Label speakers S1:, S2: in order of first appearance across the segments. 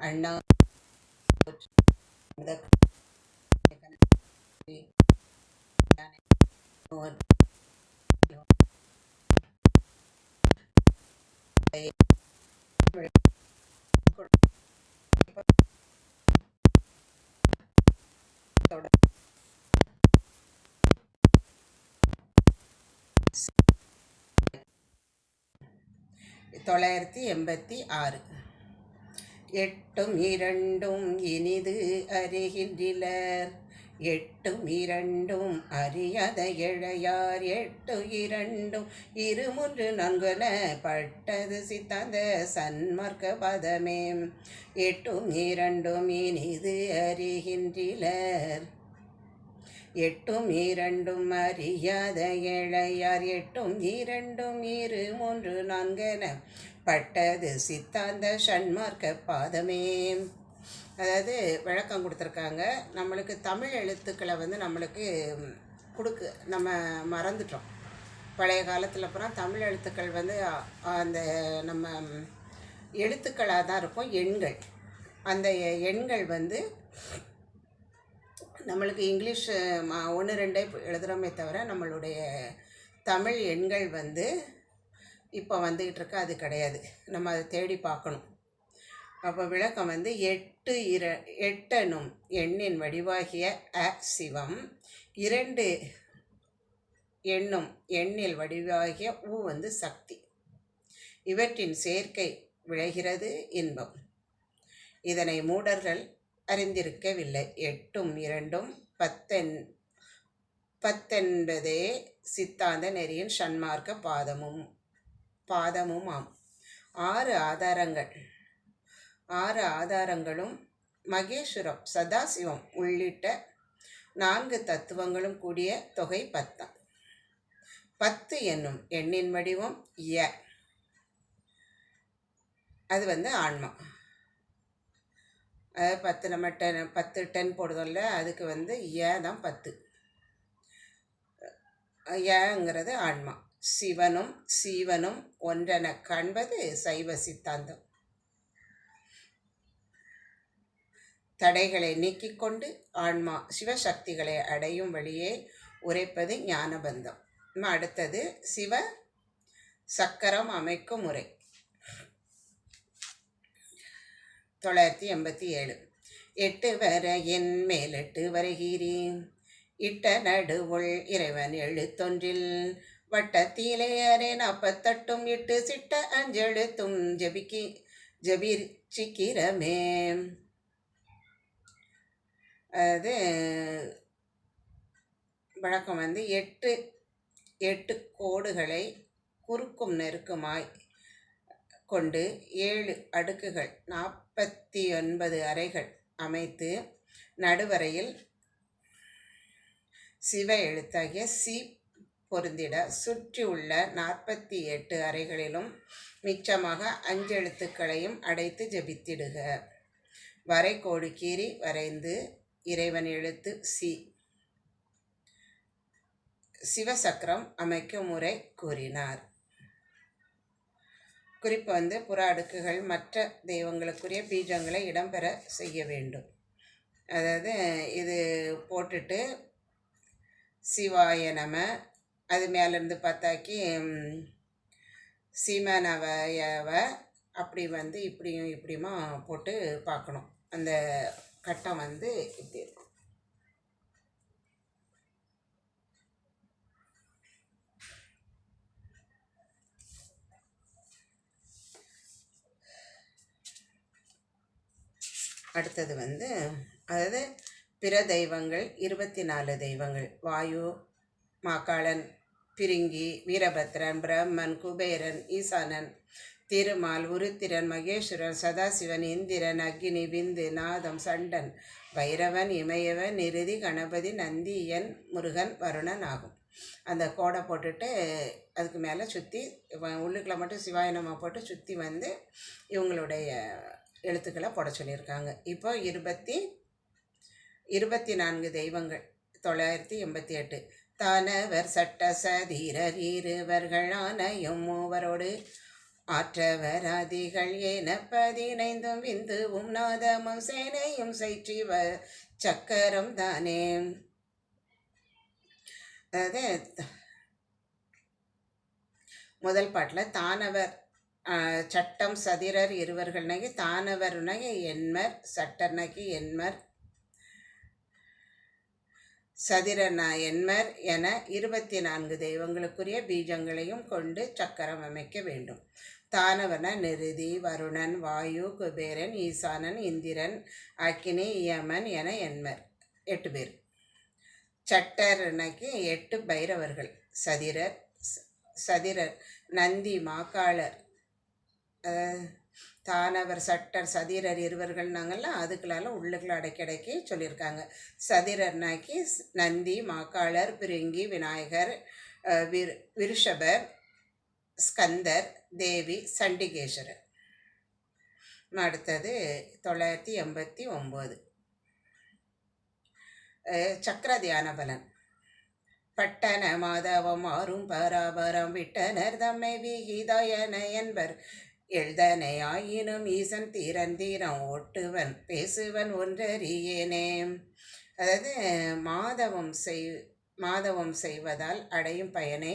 S1: and now the தொள்ளாயிரத்தி எண்பத்தி ஆறு. எட்டும் இரண்டும் இனிது அறிகின்றனர். எட்டும் இரண்டும் அறியாத இழையார் எட்டு இரண்டும் இருமுன்று நன்குல பட்டது சித்தாந்த சன்மார்க்க பதமே. எட்டும் இரண்டும் இனிது அறிகின்றனர். எட்டும் இரண்டும் அறியாத இளையார் எட்டும் இரண்டும் இரு மூன்று நான்கென பட்டது சித்தாந்த சண்மார்க்க பாதமே. அதாவது விளக்கம் கொடுத்துருக்காங்க. நம்மளுக்கு தமிழ் எழுத்துக்களை வந்து நம்மளுக்கு கொடுக்கு நம்ம மறந்துட்டோம். பழைய காலத்தில் அப்புறம் தமிழ் எழுத்துக்கள் வந்து அந்த நம்ம எழுத்துக்களாக தான் இருக்கும் எண்கள். அந்த எண்கள் வந்து நம்மளுக்கு இங்கிலீஷ் ஒன்று ரெண்டே எழுதுகிறோமே தவிர நம்மளுடைய தமிழ் எண்கள் வந்து இப்போ வந்துக்கிட்டு இருக்க. அது கிடையாது. நம்ம அதை தேடி பார்க்கணும். அப்போ விளக்கம் வந்து எட்டு இர எட்டனும் எண்ணின் வடிவாகிய அ சிவம் இரண்டு எண்ணும் எண்ணில் வடிவாகிய ஊ வந்து சக்தி. இவற்றின் சேர்க்கை விளைகிறது இன்பம். இதனை மூடர்கள் அறிந்திருக்கவில்லை. எட்டும் இரண்டும் பத்தென் பத்தென்பதே சித்தாந்த நெறியின் சன்மார்க்க பாதமும் பாதமும் ஆம் ஆறு ஆதாரங்கள். ஆறு ஆதாரங்களும் மகேஸ்வரம் சதாசிவம் உள்ளிட்ட நான்கு தத்துவங்களும் கூடிய தொகை பத்தாம். பத்து என்னும் எண்ணின் வடிவம் ய. அது வந்து ஆன்மா. அதாவது பத்து நம்ம டென் பத்து டென் போடுதோம்ல அதுக்கு வந்து ஏ தான் பத்து. ஏங்கிறது ஆன்மா. சிவனும் சீவனும் ஒன்றென காண்பது சைவ சித்தாந்தம். தடைகளை நீக்கிக் கொண்டு ஆன்மா சிவசக்திகளை அடையும் வழியே உரைப்பது ஞானபந்தம். அடுத்தது சிவ சக்கரம் அமைக்கும் முறை தொள்ளாயிரத்தி எண்பத்தி ஏழு. எட்டு வர என் மேலெட்டு வருகிறேன். இட்ட நடுவுள் இறைவன் எழுத்தொன்றில் வட்டத்திலே அரே நாற்பத்தட்டும் இட்டு சிட்ட அஞ்செழுத்தும் ஜபிக்கி ஜபீர் அது வழக்கம் வந்து எட்டு எட்டு கோடுகளை குறுக்கும் நெருக்குமாய் கொண்டு ஏழு அடுக்குகள் நாற்பத்தி ஒன்பது அறைகள் அமைத்து நடுவரையில் சிவ எழுத்தாகிய சி பொருந்திட சுற்றி உள்ள நாற்பத்தி எட்டு அறைகளிலும் மிச்சமாக அஞ்செழுத்துக்களையும் அடைத்து ஜபித்திடுக. வரைகோடு கீறி வரைந்து இறைவன் எழுத்து சி. சிவசக்கரம் அமைக்கும் முறை கூறினார். குறிப்பு வந்து புற அடுக்குகள் மற்ற தெய்வங்களுக்குரிய பீஜங்களை இடம்பெற செய்ய வேண்டும். அதாவது இது போட்டுட்டு சிவாய நம அது மேலேருந்து பார்த்தாக்கி சீமானவையவ அப்படி வந்து இப்படியும் இப்படியுமா போட்டு பார்க்கணும். அந்த கட்டம் வந்து இப்படி இருக்கும். அடுத்தது வந்து அதாவது பிற தெய்வங்கள் இருபத்தி நாலு தெய்வங்கள். வாயு மாக்காளன் பிரிங்கி வீரபத்ரன் பிரம்மன் குபேரன் ஈசானன் திருமால் உருத்திரன் மகேஸ்வரன் சதாசிவன் இந்திரன் அக்னி விந்து நாதம் சண்டன் பைரவன் இமயவன் நிருதி கணபதி நந்தியன் முருகன் வருணன் ஆகும். அந்த கோடை போட்டுட்டு அதுக்கு மேலே சுற்றி உள்ளுக்குள்ளே மட்டும் சிவாயனமாக போட்டு சுற்றி வந்து இவங்களுடைய எழுத்துக்களை போட சொல்லியிருக்காங்க. இப்போ இருபத்தி இருபத்தி நான்கு தெய்வங்கள் தொள்ளாயிரத்தி எண்பத்தி எட்டு. தானவர் சட்ட சதீரர் இருவர்களான மூவரோடு ஆற்றவர் அதிகள் என பதினைந்தும் விந்துவும் நாதமும் சேனையும் சைற்றிவ சக்கரம் தானே. அதாவது முதல் பாட்டில் தானவர் சட்டம் சதிரர் இருவர்கள்னாகி தானவர்னாகி என்மர் சட்டர்னாகி என்மர் சதிரனா என்மர் என இருபத்தி நான்கு தெய்வங்களுக்குரிய பீஜங்களையும் கொண்டு சக்கரம் அமைக்க வேண்டும். தானவன நிருதி வருணன் வாயு குபேரன் ஈசானன் இந்திரன் அக்கினி யமன் என என்மர். எட்டு பேர். சட்டர்னக்கு எட்டு பைரவர்கள். சதிரர் சதிரர் நந்தி மாக்காளர் தானவர் சட்டர் சதிரர் இருவர்கள் நாங்கள்லாம் அதுக்குள்ளால உள்ளுக்குள்ள அடக்கி அடக்கி சொல்லியிருக்காங்க. சதிரர்னாக்கி நந்தி மாக்காளர் பிரிங்கி விநாயகர் விர் விருஷபர் ஸ்கந்தர் தேவி சண்டிகேஸ்வரர் அடுத்தது தொள்ளாயிரத்தி எண்பத்தி ஒம்பது. சக்கர தியான பலன் பட்டன மாதவம் ஆறும் பராபரம் விட்டனர் தம்மை விகிதாயன என்பர். எழுதனையாயினும் ஈசன் தீரந்தீரம் ஓட்டுவன் பேசுவன் ஒன்றறியேனே. அதாவது மாதவம் செய் மாதவம் செய்வதால் அடையும் பயனை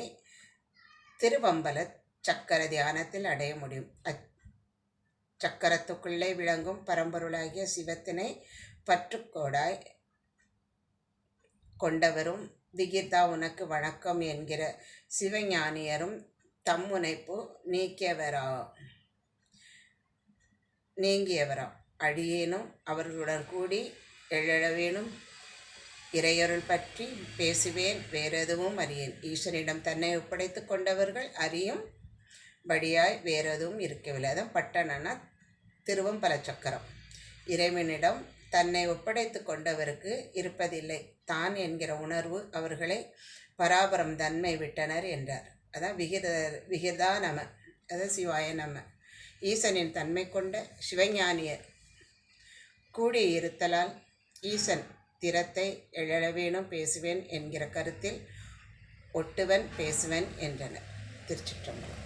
S1: திருவம்பல சக்கர தியானத்தில் அடைய முடியும். அச் சக்கரத்துக்குள்ளே விளங்கும் பரம்பொருளாகிய சிவத்தினை பற்றுக்கோடாய் கொண்டவரும் விகிதா உனக்கு வணக்கம் என்கிற சிவஞானியரும் தம்முனைப்பு நீக்கியவரா நீங்கியவராம் அடியேனும் அவர்களுடன் கூடி எழவேணும் இறையருள் பற்றி பேசுவேன் வேறெதுவும் அறியேன். ஈஸ்வரிடம் தன்னை ஒப்படைத்து கொண்டவர்கள் அறியும் படியாய் வேறெதுவும் இருக்கவில்லை. அதான் பட்டணனா திருவம்பல சக்கரம் இறைவனிடம் தன்னை ஒப்படைத்து கொண்டவருக்கு இருப்பதில்லை. தான் என்கிற உணர்வு அவர்களை பராபரம் தன்மை விட்டனர் என்றார். அதான் விகித விகிதா நம அதான் சிவாய நம்ம ஈசனின் தன்மை கொண்ட சிவஞானியர். கூடியிருத்தலால் ஈசன் திறத்தை எழவேணும் பேசுவேன் என்கிற கருத்தில் ஒட்டுவன் பேசுவன் என்றனர். திருச்சிற்றம்பலம்.